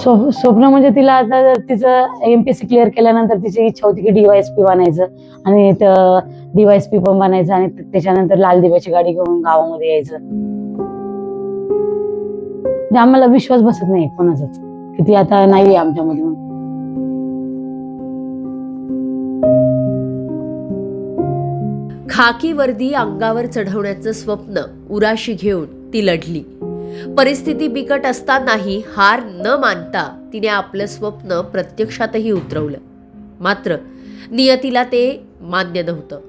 स्वप्न म्हणजे तिला आता जर तिचं एमपीएससी क्लिअर केल्यानंतर तिची इच्छा होती की डीवायएसपी बनायचं आणि डीवायएसपी पण बनायचं आणि त्याच्यानंतर लाल दिव्याची गाडी घेऊन गावामध्ये यायचं म्हणजे आम्हाला विश्वास बसत नाही कोणाचाच की ती आता नाहीये आमच्यामध्ये म्हणून. खाकी वर्दी अंगावर चढवण्याचं स्वप्न उराशी घेऊन ती लढली परिस्थिती बिकट असतानाही हार न मानता तिने आपलं स्वप्न प्रत्यक्षातही उतरवलं. मात्र नियतीला ते मान्य नव्हतं.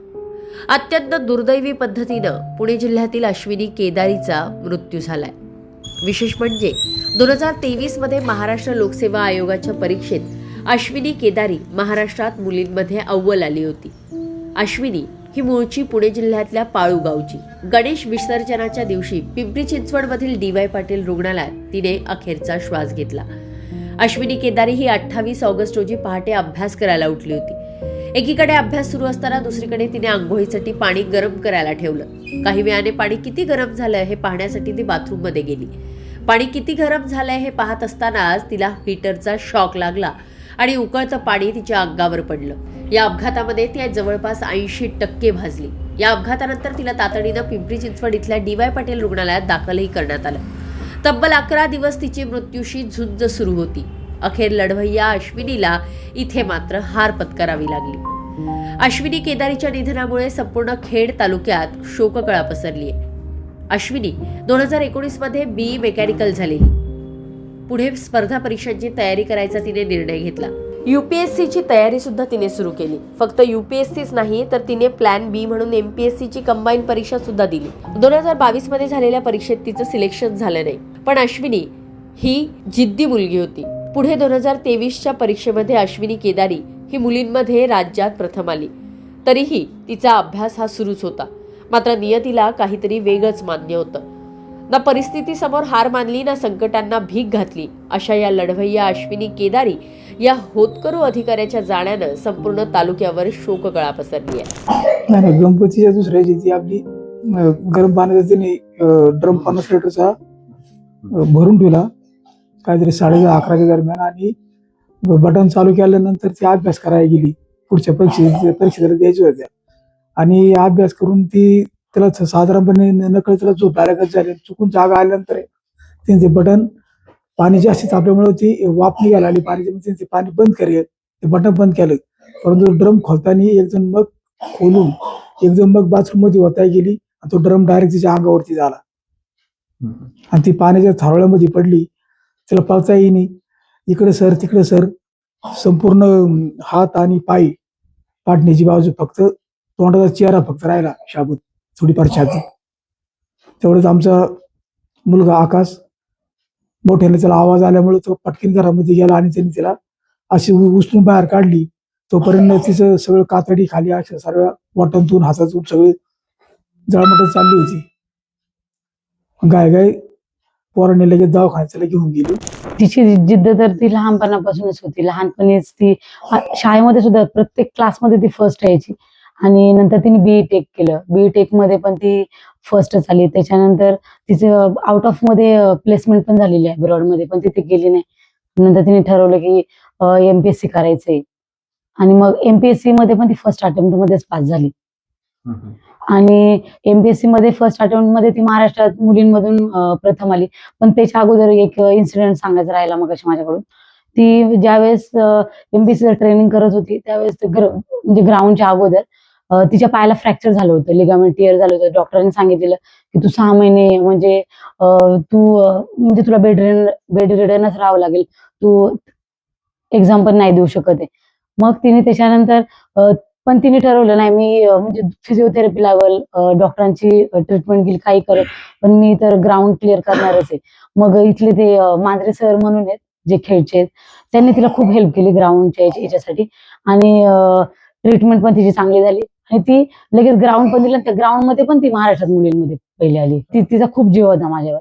अत्यंत दुर्दैवी पद्धतीनं पुणे जिल्ह्यातील अश्विनी केदारीचा मृत्यू झालाय. विशेष म्हणजे दोन हजार तेवीसमध्ये महाराष्ट्र लोकसेवा आयोगाच्या परीक्षेत अश्विनी केदारी महाराष्ट्रात मुलींमध्ये अव्वल आली होती. अश्विनी ही मूळची पुणे जिल्ह्यातल्या पाळू गावची. गणेश विसर्जनाच्या दिवशी पिंपरी चिंचवडमधील डी वाय पाटील रुग्णालयात तिने अखेरचा श्वास घेतला. अश्विनी केदारी ही अठ्ठावीस ऑगस्ट रोजी पहाटे अभ्यास करायला उठली होती. एकीकडे अभ्यास सुरू असताना दुसरीकडे तिने आंघोळीसाठी पाणी गरम करायला ठेवलं. काही वेळाने पाणी किती गरम झालं हे पाहण्यासाठी ती बाथरूममध्ये गेली. पाणी किती गरम झालंय हे पाहत असतानाच तिला हीटरचा शॉक लागला आणि उकळतं पाणी तिच्या अंगावर पडलं. या अपघातामध्ये ती जवळपास ऐंशी टक्के भाजली. या अपघातानंतर तिला तातडीनं पिंपरी चिंचवड इथल्या डी वाय पाटील रुग्णालयात दाखलही करण्यात आलं. तब्बल अकरा दिवस तिची मृत्यूशी झुंज सुरू होती. अखेर लढवय्या अश्विनीला इथे मात्र हार पत्करावी लागली. अश्विनी केदारीच्या निधनामुळे संपूर्ण खेड तालुक्यात शोककळा पसरली आहे अश्विनी दोन हजार एकोणीसमध्ये बी मेकॅनिकल झालेली. पुढे स्पर्धा परीक्षांची तयारी करायचा तिने निर्णय घेतला. यू पी एस सीची तयारीसुद्धा तिने सुरू केली. फक्त यू पी एस सीच नाही तर तिने प्लॅन बी म्हणून एम पी एस सीची कंबाईन परीक्षा सुद्धा दिली. दोन हजार बावीसमध्ये झालेल्या परीक्षेत तिचं सिलेक्शन झालं नाही. पण अश्विनी ही जिद्दी मुलगी होती. पुढे दोन हजार तेवीसच्या परीक्षेमध्ये अश्विनी केदारी ही मुलींमध्ये राज्यात प्रथम आली. तरीही तिचा अभ्यास हा सुरूच होता. मात्र नियतीला काहीतरी वेगळंच मान्य होतं. ना परिस्थितीसमोर हार मानली ना संकटांना भीक घातली अशा या लढवय्या अश्विनी केदारी या होतकरू अधिकाऱ्याच्या जाण्यानं संपूर्ण तालुक्यावर शोककळा पसरली आहे गणपतीच्या दुसऱ्या जी ती आपली गरम पाण्याचा तिने ड्रम पन्नास लिटरचा भरून ठेवला. काहीतरी साडे अकराच्या दरम्यान आणि बटन चालू केल्यानंतर ती अभ्यास करायला गेली. पुढच्या परीक्षे परीक्षेला द्यायच्या होत्या. आणि अभ्यास करून ती त्याला साधारणपणे नकळ त्याला झोप लागत झाली चुकून जागा आल्यानंतर तिने ते बटन पाणी जास्ती तापल्यामुळे ती वाफ निघायला आली पाण्याची मग तिने ते पाणी बंद केले ते बटन बंद केलं. परंतु ड्रम खोलताना एक जण मग खोलून एक जण मग बाथरूममध्ये होता गेली आणि तो ड्रम डायरेक्ट तिच्या अंगावरती झाला. आणि ती पाण्याच्या थारोळ्यामध्ये पडली तिला पळता येईनी. इकडे सर तिकडे सर संपूर्ण हात आणि पाय पाटण्याची बाजू फक्त तोंडाचा चेहरा फक्त राहिला शाबूत. थोडीफार छाती. तेवढंच आमचा मुलगा आकाश मोठ्याने त्याला आवाज आल्यामुळे तो पटकन घरामध्ये गेला आणि त्यांनी तिला अशी उचलून बाहेर काढली. तोपर्यंत तिचं सगळं कातडी खाली अशा सर्व वाटणतून हातातून सगळे जळमट चालली होती. गाय गाय पोराने लगेच दवाखान्याला घेऊन गेली. तिची जिद्द तर ती लहानपणापासूनच होती. लहानपणीच ती शाळेमध्ये सुद्धा प्रत्येक क्लासमध्ये ती फर्स्ट यायची. आणि नंतर तिने बीई टेक केलं. बीई टेकमध्ये पण ती फर्स्टच आली त्याच्यानंतर तिचं आउट ऑफमध्ये प्लेसमेंट पण झालेली आहे ब्रॉडमध्ये पण तिथे गेली नाही. नंतर तिने ठरवलं की एमपीएससी करायचंय. आणि मग एमपीएससी मध्ये पण ती फर्स्ट अटेम्प्ट मध्येच पास झाली. आणि एमपीएससी मध्ये फर्स्ट अटेम्प्टमध्ये ती महाराष्ट्रात मुलींमधून प्रथम आली. पण त्याच्या अगोदर एक इन्सिडेंट सांगायचं राहिला मग माझ्याकडून. ती ज्यावेळेस एमपीएससी ट्रेनिंग करत होती त्यावेळेस म्हणजे ग्राउंडच्या अगोदर तिच्या पायाला फ्रॅक्चर झालं होतं लिगामेंट टिअर झालं होतं. डॉक्टरांनी सांगितलेलं की तू सहा महिने म्हणजे तू म्हणजे तुला बेड बेड रिडनच राहावं लागेल. तू एक्झाम पण नाही देऊ शकत आहे. मग तिने त्याच्यानंतर पण तिने ठरवलं नाही मी म्हणजे फिजिओथेरपी लावल डॉक्टरांची ट्रीटमेंट घेईल काही करेल पण मी तर ग्राउंड क्लिअर करणारच आहे. मग इथले ते मांजरे सर म्हणून आहेत जे खेळचे आहेत त्यांनी तिला खूप हेल्प केली ग्राउंडच्या याच्यासाठी आणि ट्रीटमेंट पण तिची चांगली झाली. आणि ती लगेच ग्राउंड पण दिलं त्या ग्राउंडमध्ये पण ती महाराष्ट्रात मुलींमध्ये पहिले आली. ती तिचा खूप जीव होता माझ्यावर.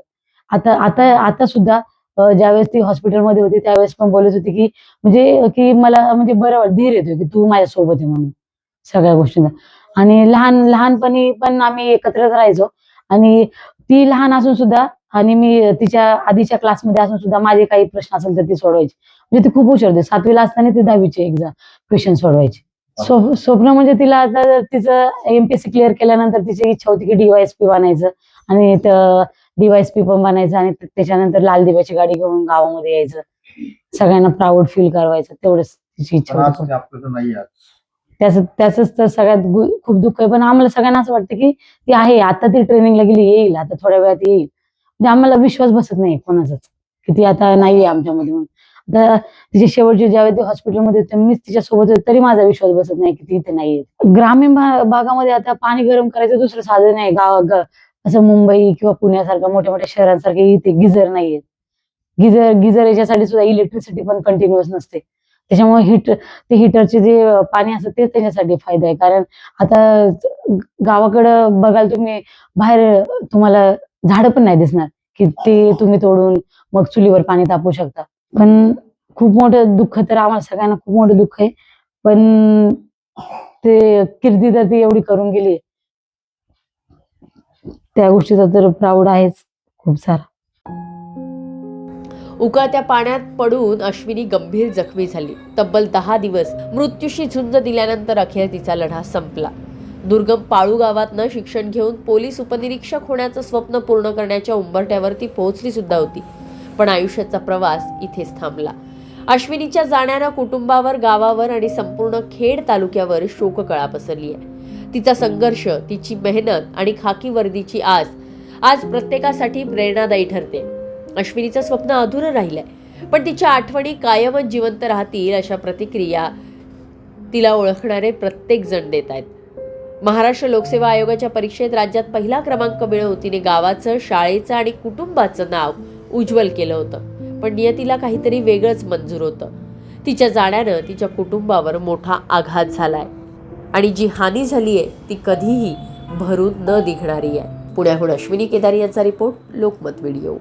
आता आता आता सुद्धा ज्यावेळेस ती हॉस्पिटलमध्ये होती त्यावेळेस पण बोलत होती की म्हणजे की मला म्हणजे बरं धीर येतोय की तू माझ्यासोबत आहे म्हणून. सगळ्या गोष्टींचा आणि लहान लहानपणी पण आम्ही एकत्रच राहायचो. आणि ती लहान असून सुद्धा आणि मी तिच्या आधीच्या क्लासमध्ये असून सुद्धा माझे काही प्रश्न असेल तर ती सोडवायची. म्हणजे ती खूप हुशार होती. सातवीला असताना ती दहावीचे एक्झाम क्वेश्चन सोडवायची. स्व- स्वप्न म्हणजे तिला आता जर तिचं एमपीएससी क्लिअर केल्यानंतर तिची इच्छा होती की डीवायएसपी बनायचं. आणि डीवायएसपी पण बनायचं आणि त्याच्यानंतर लाल दिव्याची गाडी घेऊन गावामध्ये यायचं. सगळ्यांना प्राऊड फील करवायचं. तेवढंच तिची इच्छा होती. नाही त्याच त्याच तर सगळ्यात खूप दुःख आहे. पण आम्हाला सगळ्यांना असं वाटतं की ती आहे. आता ती ट्रेनिंगला गेली येईल. आता थोड्या वेळात येईल. म्हणजे आम्हाला विश्वास बसत नाही कोणाचाच की ती आता नाहीये आमच्यामध्ये म्हणून. तिचे शेवटचे ज्यावेळी ते हॉस्पिटलमध्ये होते मीच तिच्या सोबत होते तरी माझा विश्वास बसत नाही की ती इथे नाहीये. ग्रामीण भागामध्ये आता पाणी गरम करायचं दुसरं साधन आहे गाव असं मुंबई किंवा पुण्यासारख्या मोठ्या मोठ्या शहरांसारखे इथे गिझर नाहीयेत गिझर गिझर याच्यासाठी सुद्धा इलेक्ट्रिसिटी पण कंटिन्युअस नसते. त्याच्यामुळे हिट ते हिटरचे जे पाणी असतं ते त्याच्यासाठी फायदा आहे. कारण आता गावाकडं बघाल तुम्ही बाहेर तुम्हाला झाडं पण नाही दिसणार की ते तुम्ही तोडून मग चुलीवर पाणी तापवू शकता. पण खूप मोठं दुःख तर आम्हाला सगळ्यांना खूप मोठं दुःख आहे. पण ते कीर्ती तर ती एवढी करून गेली त्या गोष्टीचा तर प्राऊड आहेच खूप सारा. उकाळत्या पाण्यात पडून अश्विनी गंभीर जखमी झाली. तब्बल दहा दिवस मृत्यूशी झुंज दिल्यानंतर अखेर तिचा लढा संपला. दुर्गम पाळू गावातनं शिक्षण घेऊन पोलीस उपनिरीक्षक होण्याचं स्वप्न पूर्ण करण्याच्या उंबरठ्यावर ती पोहोचली सुद्धा होती. पण आयुष्याचा प्रवास इथेच थांबला. अश्विनीच्या जाण्यानं कुटुंबावर गावावर आणि संपूर्ण खेड तालुक्यावर शोककळा पसरली आहे तिचा संघर्ष तिची मेहनत आणि खाकी वर्दीची आस आज प्रत्येकासाठी प्रेरणादायी ठरते. अश्विनीचं स्वप्न अधुरं राहिलंय पण तिच्या आठवणी कायमच जिवंत राहतील अशा प्रतिक्रिया तिला ओळखणारे प्रत्येक जण देत आहेत. महाराष्ट्र लोकसेवा आयोगाच्या परीक्षेत राज्यात पहिला क्रमांक मिळवून तिने गावाचं शाळेचं आणि कुटुंबाचं नाव उज्ज्वल केलं होतं. पण नियतीला काहीतरी वेगळंच मंजूर होतं. तिच्या जाण्यानं तिच्या कुटुंबावर मोठा आघात झालाय. आणि जी हानी झाली आहे ती कधीही भरून न निघणारी आहे. पुण्याहून अश्विनी केदारी यांचा रिपोर्ट लोकमत व्हिडिओ.